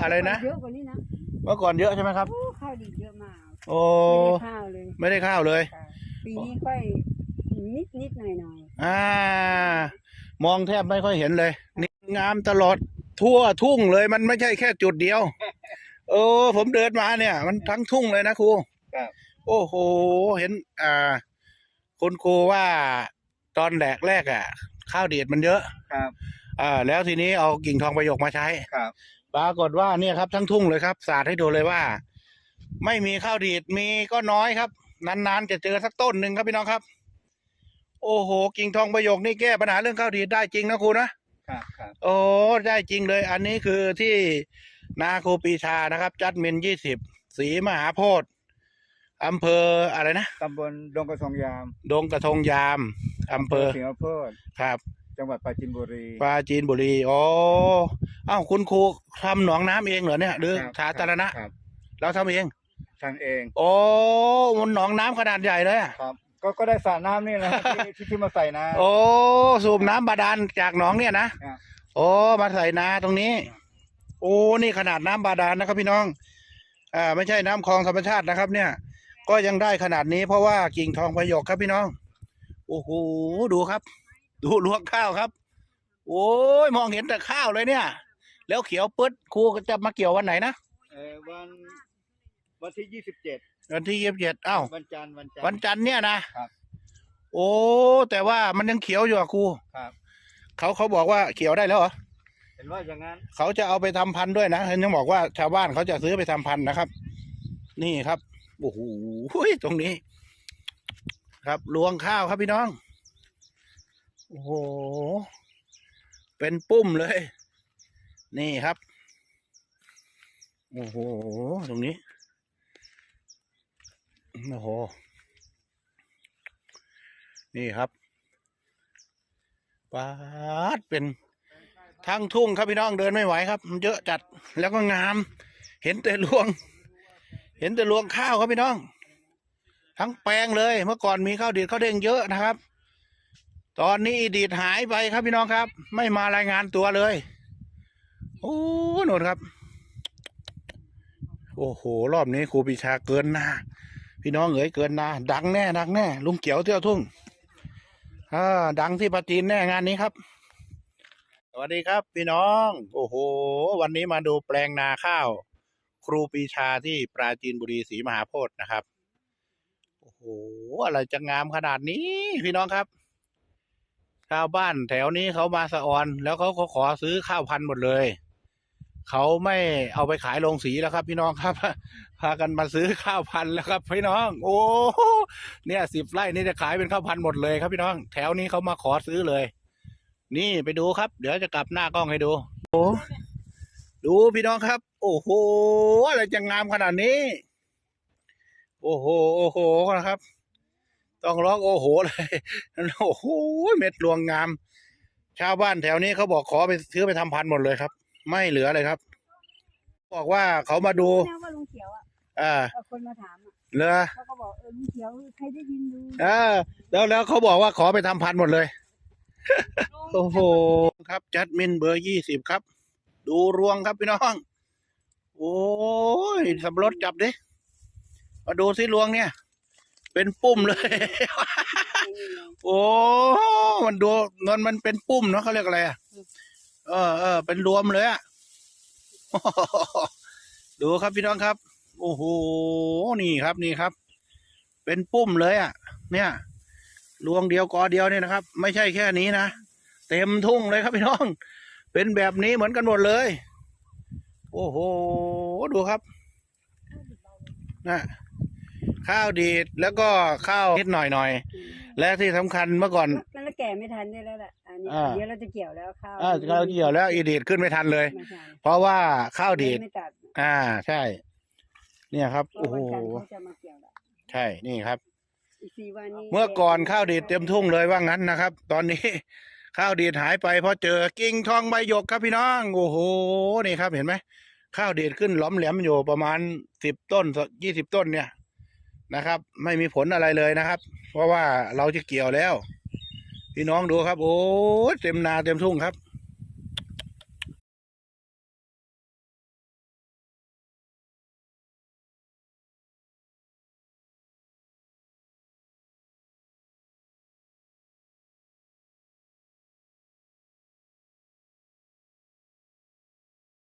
อะไรนะ เยอะกว่านี้นะเมื่อก่อนเยอะใช่ไหมครับ โอ้ข้าวดีเยอะมากโอ้ไม่ได้ข้าวเลยไม่ได้ข้าวเลย ค่ะปีนี้ค่อยนิดนิดหน่อยหน่อยอ่ามองแทบไม่ค่อยเห็นเลยนี่งามตลอดทั่วทุ่งเลย มันไม่ใช่แค่จุดเดียว เออ ผมเดินมาเนี่ย มันทั้งทุ่งเลยนะครูครับ โอ้โหเห็น อ่า คุณครูว่าตอนแรกแรกอะ ข้าวเดียดมันเยอะ ครับ อ่า แล้วทีนี้เอากิ่งทองประโยคมาใช้ ครับ ปรากฏว่าเนี่ยครับทั้งทุ่งเลยครับ สาดให้ดูเลยว่า ไม่มีข้าวดีดมีก็น้อยครับ นานๆจะเจอสักต้นหนึ่งครับพี่น้องครับ โอ้โห กิ่งทองประโยคนี่แก้ปัญหาเรื่องข้าวดีดได้จริงนะครูนะครับครับโอ้ได้จริงเลย อันนี้คือที่นาครูปีชานะครับ จัดมินยี่สิบสีมหาโพธิ์อำเภออะไรนะตำบลดงกระทงยาม ดงกระทงยามอำเภอสิงห์โพธิครับ จังหวัดปราจีนบุรี ปราจีนบุรีอ๋ออ้าวคุณครูทำหนองน้ำเองเหรอเนี่ย หรือครับสาธารณะครับเราทำเองทางเองโอ้มันหนองน้ำขนาดใหญ่เลยอะครับ ก็ก็ได้สระน้ำนี่แหละที่ที่ที่มาใส่น้ำโอ้สูบน้ำบาดาลจากหนองเนี่ยนะครับ โอ้มาใส่นาตรงนี้ โอ้นี่ขนาดน้ำบาดาลนะครับ พี่น้อง อ่า ไม่ใช่น้ำคลองธรรมชาตินะครับ เนี่ย ก็ยังได้ขนาดนี้เพราะว่ากิ่งทองพยกครับพี่น้องโอ้โหดูครับ ดูลวกข้าวครับ โอ้ยมองเห็นแต่ข้าวเลยเนี่ย แล้วเขียวปึ๊ดครูจะมาเกี่ยววันไหนนะเออวันวันที่ยี่สิบเจ็ดวันที่ยี่สิบเจ็ดอ้าววันจันทร์วันจันทร์ วันจันทร์เนี่ยนะครับ โอ้แต่ว่ามันยังเขียวอยู่อะครูครับเขาเขาบอกว่าเขียวได้แล้วเหรอเห็นว่าอย่างนั้นเขาจะเอาไปทำพันธุ์ด้วยนะเห็นยังบอกว่าชาวบ้านเขาจะซื้อไปทำพันธุ์นะครับ นี่ครับโอ้โหตรงนี้ ครับรวงข้าวครับพี่น้อง โอ้โห เป็นปุ้มเลย นี่ครับ โอ้โห ตรงนี้ โอ้โห นี่ครับปาดเป็นทั้งทุ่งครับพี่น้องเดินไม่ไหวครับมันเยอะจัดแล้วก็งาม เห็นแต่รวง เห็นแต่รวงข้าวครับพี่น้อง ทั้งแปลงเลย เมื่อก่อนมีข้าวดีดข้าวเด้งเยอะนะครับ ตอนนี้อีดีดหายไปครับพี่น้องครับ ไม่มารายงานตัวเลย โอ้โนนครับ โอ้โห รอบนี้ครูปีชาเกินหน้า พี่น้องเอ๋ยเกินหน้า ดังแน่ดังแน่ ลุงเขียวเที่ยวทุ่งอ่าดังที่ปราจีนแน่งานนี้ครับ สวัสดีครับ พี่น้อง โอ้โห วันนี้มาดูแปลงนาข้าว ครูปีชาที่ปราจีนบุรีศรีมหาโพธิ์นะครับ โอ้โห อะไรจะงามขนาดนี้ พี่น้องครับ ชาวบ้านแถวนี้เขามาสะออน แล้วเขาก็ขอซื้อข้าวพันธุ์หมดเลย เขาไม่เอาไปขายลงสีแล้วครับ พี่น้องครับ พากันมาซื้อข้าวพันธุ์แล้วครับ พี่น้อง โอ้โหเนี่ยสิบไร่นี่จะขายเป็นข้าวพันธุ์หมดเลยครับพี่น้อง แถวนี้เขามาขอซื้อเลย นี่ไปดูครับ เดี๋ยวจะกลับหน้ากล้องให้ดูโอ้ดูพี่น้องครับ โอ้โหอะไรจะงามขนาดนี้ โอ้โหโอ้โหนะครับ ต้องร้องโอ้โหเลยโอ้โหเม็ดรวงงาม ชาวบ้านแถวนี้เขาบอกขอไปซื้อไปทำพันธุ์หมดเลยครับ ไม่เหลือเลยครับ บอกว่าเขามาดูนะว่าลุงเขียวอะอ่าเอาคนมาถามอะเหลือเขาก็บอกเออลุงเขียวใครได้ยินดูอ่าแล้วแล้วเขาบอกว่าขอไปทำพันธุ์หมดเลยโอ้โหครับ จัดมินเบอร์ยี่สิบครับ ดูรวงครับพี่น้องโอ้ยสับปะรถจับดิมาดูสิรวงเนี่ย เป็นปุ่มเลย โอ้ มันดูมันมันเป็นปุ่มเนาะเขาเรียกอะไรอะ เออเออเป็นรวมเลยอะ ดูครับพี่น้องครับ โอ้โห นี่ครับนี่ครับ เป็นปุ่มเลยอะ เนี่ยรวงเดียวกอเดียวเนี่ยนะครับ ไม่ใช่แค่นี้นะ เต็มทุ่งเลยครับพี่น้อง เป็นแบบนี้เหมือนกันหมดเลย โอ้โห ดูครับนะ ข้าวดีดแล้วก็ข้าวนิดหน่อยหน่อยๆและที่สำคัญเมื่อก่อนมันละแก่ไม่ทันได้แล้วแหละอันนี้อ่า เดี๋ยวเราจะเกี่ยวแล้วข้าวอ่าข้าวเกี่ยวแล้วอีดีดขึ้นไม่ทันเลย ไม่ใช่เพราะว่าข้าวดีดไม่ตัดอ่าใช่ เนี่ยครับเพราะโอ้โหวันจันทร์เขาจะมาเกี่ยวแล้วใช่นี่ครับ อีกสี่วันนี้เมื่อก่อนข้าวดีดเต็มทุ่งเลยว่างั้นนะครับ ตอนนี้ ข้าวดีดหายไปเพราะเจอกิ่งทองใบหยกครับพี่น้องโอ้โหนี่ครับเห็นไหมข้าวดีดขึ้นหล้อมแหลมอยู่ประมาณสิบต้นยี่สิบต้นเนี่ย นะครับ ไม่มีผลอะไรเลยนะครับ เพราะว่าเราจะเกี่ยวแล้ว พี่น้องดูครับ โอ้เต็มนาเต็มทุ่งครับ